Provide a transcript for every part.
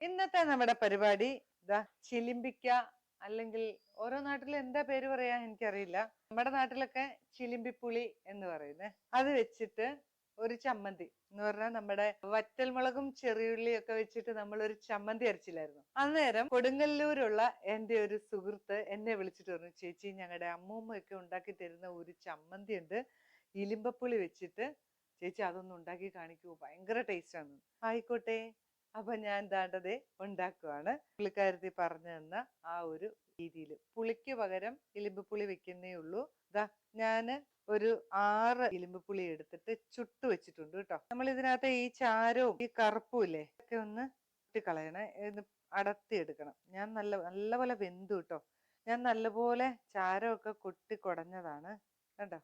ഇന്നത്തെ നമ്മുടെ പരിപാടി ഇതാ ചിലിമ്പിക്ക അല്ലെങ്കിൽ ഓരോ നാട്ടിൽ എന്താ പേര് പറയാ എനിക്കറിയില്ല. നമ്മുടെ നാട്ടിലൊക്കെ ചിലിമ്പിപ്പുളി എന്ന് പറയുന്നത് അത് വെച്ചിട്ട് ഒരു ചമ്മന്തി എന്ന് പറഞ്ഞാൽ നമ്മുടെ വറ്റൽമുളകും ചെറിയുള്ളിയും ഒക്കെ വെച്ചിട്ട് നമ്മൾ ഒരു ചമ്മന്തി അരച്ചില്ലായിരുന്നു. അന്നേരം കൊടുങ്ങല്ലൂരുള്ള എന്റെ ഒരു സുഹൃത്ത് എന്നെ വിളിച്ചിട്ട് പറഞ്ഞു ചേച്ചി ഞങ്ങളുടെ അമ്മൂമ്മയൊക്കെ ഉണ്ടാക്കി തരുന്ന ഒരു ചമ്മന്തി ഉണ്ട് ഇലിമ്പപ്പുളി വെച്ചിട്ട് ചേച്ചി അതൊന്ന് ഉണ്ടാക്കി കാണിക്കൂ ഭയങ്കര ടേസ്റ്റ് ആണ് ആയിക്കോട്ടെ. അപ്പൊ ഞാൻ ദാണ്ടതേ ഉണ്ടാക്കുവാണ്. പുള്ളിക്കാരത്തി പറഞ്ഞു തന്ന ആ ഒരു രീതിയിൽ പുളിക്ക് പകരം ഇലിമ്പ് പുളി വെക്കുന്നേ ഉള്ളൂ. ദാ ഞാൻ ഒരു ആറ് ഇലിമ്പ് പുളി എടുത്തിട്ട് ചുട്ട് വെച്ചിട്ടുണ്ട് കേട്ടോ. നമ്മൾ ഇതിനകത്ത് ഈ ചാരവും ഈ കറുപ്പും ഇല്ലേ ഒക്കെ ഒന്ന് കളയണേ. അടത്തി എടുക്കണം. ഞാൻ നല്ല നല്ലപോലെ വെന്തു കേട്ടോ. ഞാൻ നല്ലപോലെ ചാരമൊക്കെ കൊട്ടി കുടഞ്ഞതാണ് കണ്ടോ?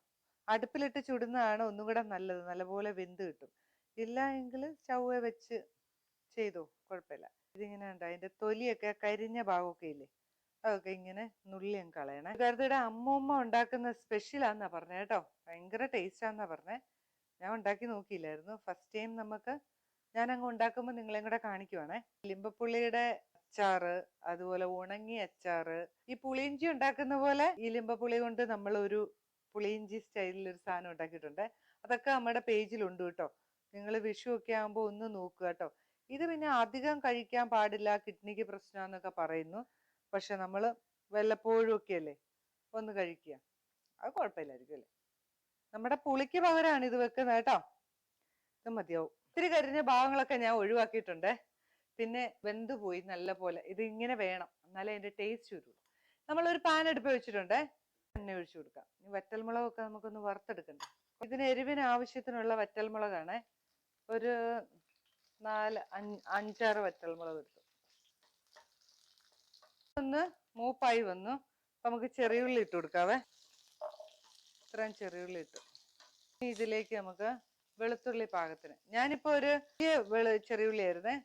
അടുപ്പിലിട്ട് ചുടുന്നതാണ് ഒന്നും കൂടെ നല്ലത്. നല്ലപോലെ വെന്ത് കിട്ടും. ഇല്ല എങ്കിൽ സ്റ്റൗവെ വെച്ച് ചെയ്തോ. കുഴപ്പമില്ല ഇതിങ്ങനെ ഉണ്ട് അതിന്റെ തൊലിയൊക്കെ കരിഞ്ഞ ഭാഗമൊക്കെ ഇല്ലേ? അതൊക്കെ ഇങ്ങനെ നുള്ളിയും കളയണേ. കരുതിയുടെ അമ്മൂമ്മ ഉണ്ടാക്കുന്ന സ്പെഷ്യലാന്നാ പറഞ്ഞേ കേട്ടോ. ഭയങ്കര ടേസ്റ്റാന്നാ പറഞ്ഞേ. ഞാൻ ഉണ്ടാക്കി നോക്കിയില്ലായിരുന്നു. ഫസ്റ്റ് ടൈം നമുക്ക് ഞാൻ അങ്ങ് ഉണ്ടാക്കുമ്പോൾ നിങ്ങളെയും കൂടെ കാണിക്കുവാണേ. ലിമ്പപ്പുള്ളിയുടെ അച്ചാറ് അതുപോലെ ഉണങ്ങിയ അച്ചാറ് ഈ പുളിയിഞ്ചി ഉണ്ടാക്കുന്ന പോലെ ഈ ലിമ്പപ്പുളി കൊണ്ട് നമ്മൾ ഒരു പുളിയിഞ്ചി സ്റ്റൈലിൽ ഒരു സാധനം ഉണ്ടാക്കിയിട്ടുണ്ട്. അതൊക്കെ നമ്മുടെ പേജിലുണ്ട് കേട്ടോ. നിങ്ങൾ വിഷു ഒക്കെ ആകുമ്പോൾ ഒന്ന് നോക്കുക കേട്ടോ. ഇത് പിന്നെ അധികം കഴിക്കാൻ പാടില്ല കിഡ്നിക്ക് പ്രശ്നമെന്നൊക്കെ പറയുന്നു. പക്ഷെ നമ്മൾ വല്ലപ്പോഴും ഒക്കെ അല്ലേ ഒന്ന് കഴിക്കുക. അത് കുഴപ്പമില്ലായിരിക്കും അല്ലേ? നമ്മുടെ പുളിക്ക് പകരമാണ് ഇത് വെക്കുന്നത് കേട്ടോ. ഇത് മതിയാവും. ഇത്തിരി കരിഞ്ഞ ഭാഗങ്ങളൊക്കെ ഞാൻ ഒഴിവാക്കിയിട്ടുണ്ട്. പിന്നെ വെന്ത് പോയി നല്ല പോലെ. ഇത് ഇങ്ങനെ വേണം. എന്നാലേ അതിന്റെ ടേസ്റ്റ് വരുള്ളൂ. നമ്മളൊരു പാൻ എടുപ്പ് വെച്ചിട്ടുണ്ട്. എണ്ണ ഒഴിച്ചു കൊടുക്കാം. വറ്റൽമുളകൊക്കെ നമുക്കൊന്ന് വറുത്തെടുക്കണ്ടേ? ഇതിന് എരിവിന് ആവശ്യത്തിനുള്ള വറ്റൽമുളകാണ്. ഒരു നാല് അഞ്ച് അഞ്ചാറ് വറ്റൽമുളക് എടുത്തു ഒന്ന് മൂപ്പായി വന്നു. നമുക്ക് ചെറിയുള്ളി ഇട്ട് കൊടുക്കാവേ. ഇത്രയും ചെറിയുള്ളി ഇട്ടു. ഇതിലേക്ക് നമുക്ക് വെളുത്തുള്ളി പാകത്തിന്. ഞാനിപ്പോ ഒരു വെളു ചെറിയുള്ളി ആയിരുന്നേ.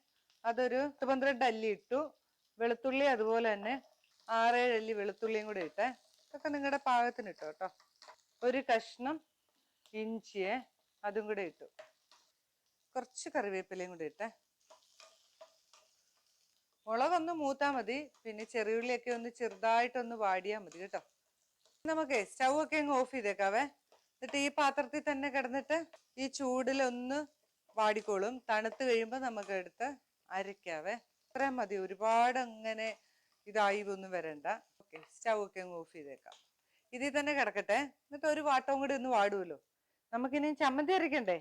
അതൊരു പന്ത്രണ്ട് അല്ലി ഇട്ടു. വെളുത്തുള്ളി അതുപോലെ തന്നെ ആറേഴ് അല്ലി വെളുത്തുള്ളിയും കൂടെ ഇട്ടേ. ഇതൊക്കെ നിങ്ങളുടെ പാകത്തിന് ഇട്ടോ കേട്ടോ. ഒരു കഷ്ണം ഇഞ്ചിയെ അതും കൂടെ ഇട്ടു. കുറച്ച് കറിവേപ്പിലയും കൂടി ഇട്ടേ. മുളകൊന്ന് മൂത്താൽ മതി. പിന്നെ ചെറിയുള്ളിയൊക്കെ ഒന്ന് ചെറുതായിട്ടൊന്ന് വാടിയാൽ മതി കേട്ടോ. നമുക്ക് സ്റ്റൗ ഒക്കെ അങ്ങ് ഓഫ് ചെയ്തേക്കാവേ. എന്നിട്ട് ഈ പാത്രത്തിൽ തന്നെ കിടന്നിട്ട് ഈ ചൂടിലൊന്ന് വാടിക്കോളും. തണുത്ത് കഴിയുമ്പോൾ നമുക്ക് എടുത്ത് അരയ്ക്കാവേ. ഇത്രയും മതി. ഒരുപാട് അങ്ങനെ ഇതായി ഒന്നും വരണ്ട. ഓക്കെ സ്റ്റൗ ഒക്കെ അങ്ങ് ഓഫ് ചെയ്തേക്കാം. ഇതിൽ തന്നെ കിടക്കട്ടെ. എന്നിട്ട് ഒരു വാട്ടവും കൂടി ഒന്ന് വാടുമല്ലോ നമുക്കിനി ചമ്മന്തി അരയ്ക്കണ്ടേ?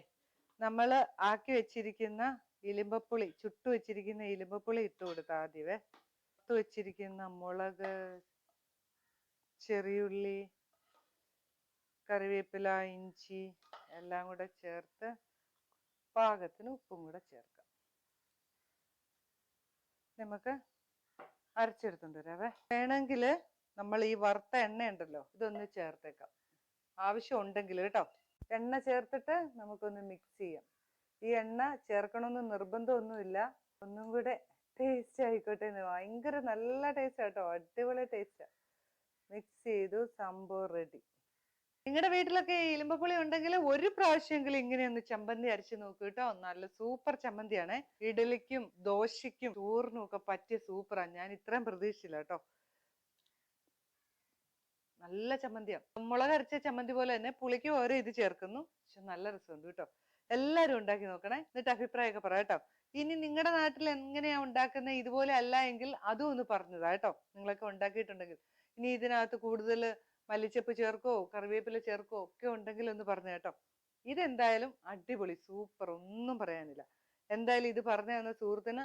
നമ്മൾ ആക്കി വെച്ചിരിക്കുന്ന ഇലിമ്പപ്പുളി ചുട്ടു വെച്ചിരിക്കുന്ന ഇലിമ്പപ്പുളി ഇട്ട് കൊടുത്ത ആദ്യമേ ഇട്ട് വെച്ചിരിക്കുന്ന മുളക് ചെറിയുള്ളി കറിവേപ്പില ഇഞ്ചി എല്ലാം കൂടെ ചേർത്ത് പാകത്തിന് ഉപ്പും കൂടെ ചേർക്കാം. നമുക്ക് അരച്ചെടുത്തോണ്ട് വരാവേ. വേണമെങ്കിൽ നമ്മൾ ഈ വറുത്ത എണ്ണ ഉണ്ടല്ലോ ഇതൊന്ന് ചേർത്തേക്കാം. ആവശ്യം ഉണ്ടെങ്കിൽ കേട്ടോ. എണ്ണ ചേർത്തിട്ട് നമുക്കൊന്ന് മിക്സ് ചെയ്യാം. ഈ എണ്ണ ചേർക്കണമെന്ന് നിർബന്ധമൊന്നുമില്ല. ഒന്നും കൂടെ ടേസ്റ്റ് ആയിക്കോട്ടെ എന്ന്. ഭയങ്കര നല്ല ടേസ്റ്റ് കേട്ടോ. അടിപൊളി ടേസ്റ്റാ മിക്സ് ചെയ്തു സംഭവം റെഡി നിങ്ങളുടെ വീട്ടിലൊക്കെ ഇലുമ്പപ്പുളി ഉണ്ടെങ്കിൽ ഒരു പ്രാവശ്യമെങ്കിലും ഇങ്ങനെ ഒന്ന് ചമ്മന്തി അരച്ച് നോക്കൂ കേട്ടോ. നല്ല സൂപ്പർ ചമ്മന്തിയാണ്. ഇഡലിക്കും ദോശയ്ക്കും ചോറിനും ഒക്കെ പറ്റിയ സൂപ്പറാണ് ഞാൻ ഇത്രയും പ്രതീക്ഷിച്ചില്ല കേട്ടോ. നല്ല ചമ്മന്തിയാണ്. മുളക് അരച്ച ചമ്മന്തി പോലെ തന്നെ പുളിക്ക് ഓരോ ഇത് ചേർക്കുന്നു. പക്ഷെ നല്ല രസമുണ്ട് കേട്ടോ. എല്ലാവരും ഉണ്ടാക്കി നോക്കണേ. എന്നിട്ട് അഭിപ്രായമൊക്കെ പറയാം കേട്ടോ. ഇനി നിങ്ങളുടെ നാട്ടിൽ എങ്ങനെയാ ഉണ്ടാക്കുന്നത് ഇതുപോലെ അല്ല എങ്കിൽ അതും ഒന്ന് പറഞ്ഞതാ കേട്ടോ. നിങ്ങളൊക്കെ ഉണ്ടാക്കിയിട്ടുണ്ടെങ്കിൽ. ഇനി ഇതിനകത്ത് കൂടുതൽ മല്ലിച്ചപ്പ് ചേർക്കോ കറിവേപ്പില ചേർക്കോ ഒക്കെ ഉണ്ടെങ്കിൽ ഒന്ന് പറഞ്ഞു കേട്ടോ. ഇതെന്തായാലും അടിപൊളി സൂപ്പർ ഒന്നും പറയാനില്ല. എന്തായാലും ഇത് പറഞ്ഞു തന്ന സുഹൃത്തിന്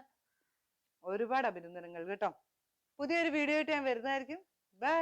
ഒരുപാട് അഭിനന്ദനങ്ങൾ കേട്ടോ. പുതിയൊരു വീഡിയോ ആയിട്ട് ഞാൻ വരുന്നതായിരിക്കും. ബൈ.